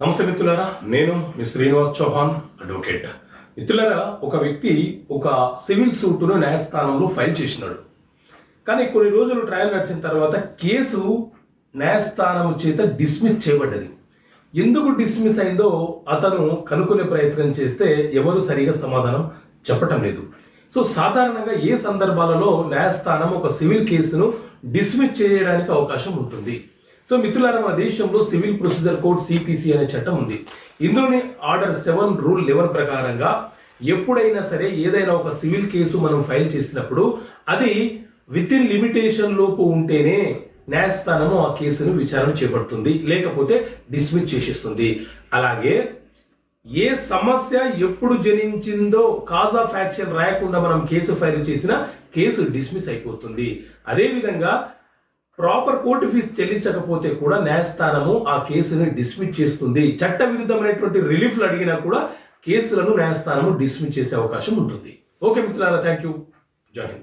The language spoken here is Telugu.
నమస్తే మిత్రులారా నేను మీ శ్రీనివాస్ చౌహాన్ అడ్వకేట్ మిత్రులారా ఒక వ్యక్తి ఒక సివిల్ సూటును న్యాయస్థానంలో ఫైల్ చేసినాడు. కానీ కొన్ని రోజులు ట్రయల్ నడిచిన తర్వాత కేసు న్యాయస్థానం చేత డిస్మిస్ చేయబడ్డది. ఎందుకు డిస్మిస్ అయిందో అతను కనుక్కునే ప్రయత్నం చేస్తే ఎవరు సరిగా సమాధానం చెప్పటం లేదు. సో సాధారణంగా ఏ సందర్భాలలో న్యాయస్థానం ఒక సివిల్ కేసును డిస్మిస్ చేయడానికి అవకాశం ఉంటుంది? సో మిత్రులారా మన దేశంలో సివిల్ ప్రొసీజర్ కోడ్ సిపిసి అనే చట్టం ఉంది. ఇందులోని ఆర్డర్ సెవెన్ రూల్ లెవెన్ ప్రకారంగా ఎప్పుడైనా సరే ఏదైనా ఒక సివిల్ కేసు మనం ఫైల్ చేసినప్పుడు అది విత్ ఇన్ లిమిటేషన్ లోపు ఉంటేనే న్యాయస్థానము ఆ కేసును విచారణ చేపడుతుంది లేకపోతే డిస్మిస్ చేసేస్తుంది. అలాగే ఏ సమస్య ఎప్పుడు జనించిందో కాజ్ ఆఫ్ యాక్షన్ రాయకుండా మనం కేసు ఫైల్ చేసినా కేసు డిస్మిస్ అయిపోతుంది. అదేవిధంగా ప్రాపర్ కోర్టు ఫీజు చెల్లించకపోతే కూడా న్యాయస్థానము ఆ కేసుని డిస్మిస్ చేస్తుంది. చట్ట విరుద్ధమైనటువంటి రిలీఫ్లు అడిగినా కూడా కేసులను న్యాయస్థానము డిస్మిస్ చేసే అవకాశం ఉంటుంది. ఓకే మిత్రులారా థ్యాంక్ యూ జాయిన్